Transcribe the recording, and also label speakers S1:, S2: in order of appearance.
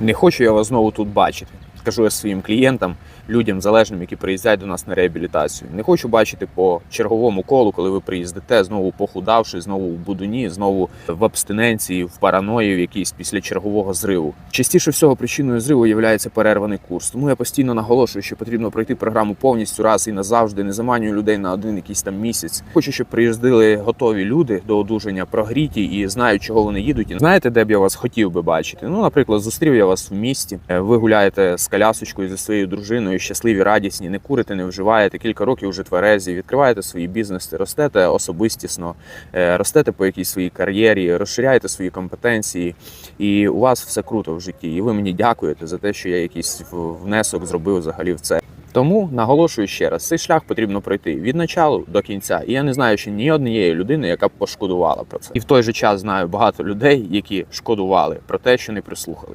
S1: Не хочу я вас знову тут бачити. Скажу я своїм клієнтам, людям залежним, які приїздять до нас на реабілітацію. Не хочу бачити по черговому колу, коли ви приїздите, знову похудавши, знову в будуні, знову в абстиненції, в параної, в якійсь після чергового зриву. Частіше всього причиною зриву є перерваний курс. Тому я постійно наголошую, що потрібно пройти програму повністю раз і назавжди. Не заманюю людей на один якийсь там місяць. Хочу, щоб приїздили готові люди до одужання, прогріті і знають, чого вони їдуть. І знаєте, де б я вас хотів би бачити? Ну, наприклад, зустрів я вас в місті. е, Ви гуляєте з колясочкою зі своєю дружиною, щасливі, радісні, не курите, не вживаєте. Кілька років вже тверезі, відкриваєте свої бізнеси, ростете особистісно, е, ростете по якійсь своїй кар'єрі, розширяєте свої компетенції, і у вас все круто в житті. І ви мені дякуєте за те, що я якийсь внесок зробив взагалі в це. Тому наголошую ще раз: цей шлях потрібно пройти від началу до кінця. І я не знаю ще ні однієї людини, яка б пошкодувала про це. І в той же час знаю багато людей, які шкодували про те, що не прислухались.